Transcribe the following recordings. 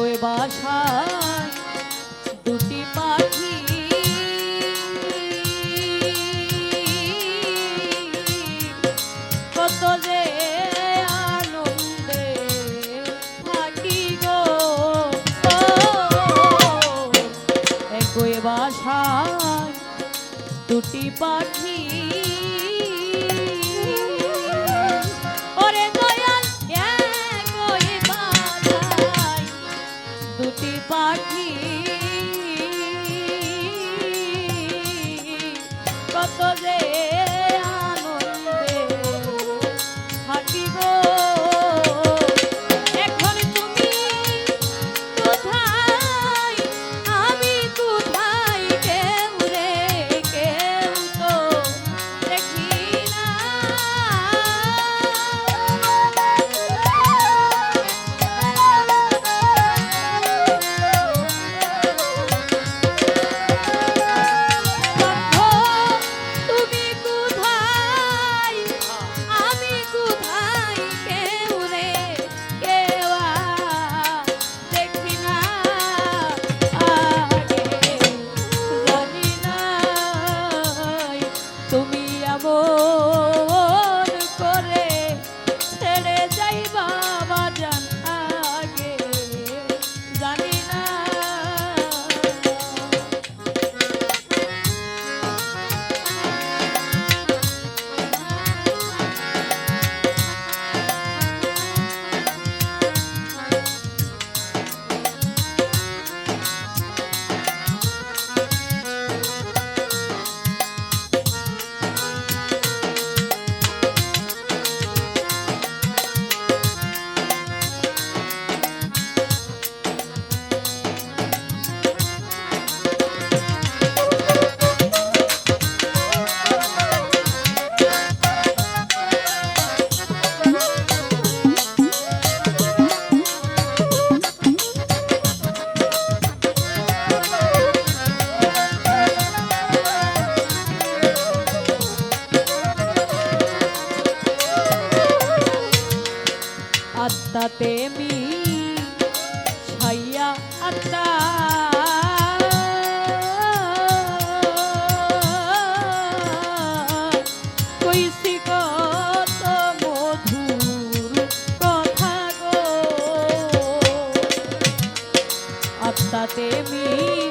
গোয় বাসায় দুটি পাখি। কত যে বাসায় দুটি পাখি। 哦 তাতে মি ছাইয়া আত্মা তাতে মি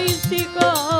হইছি গো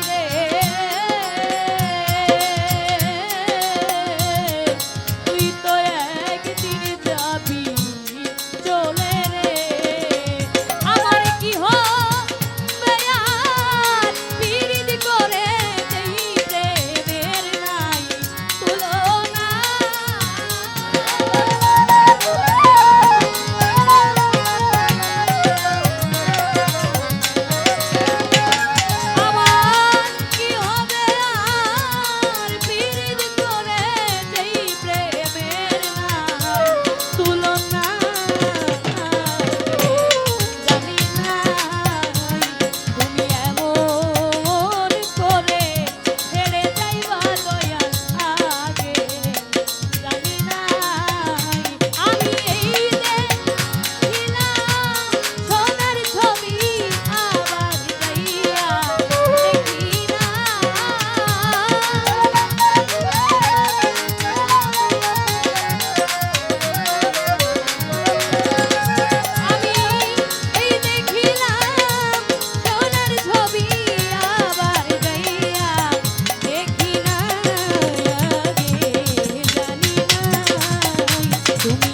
to me.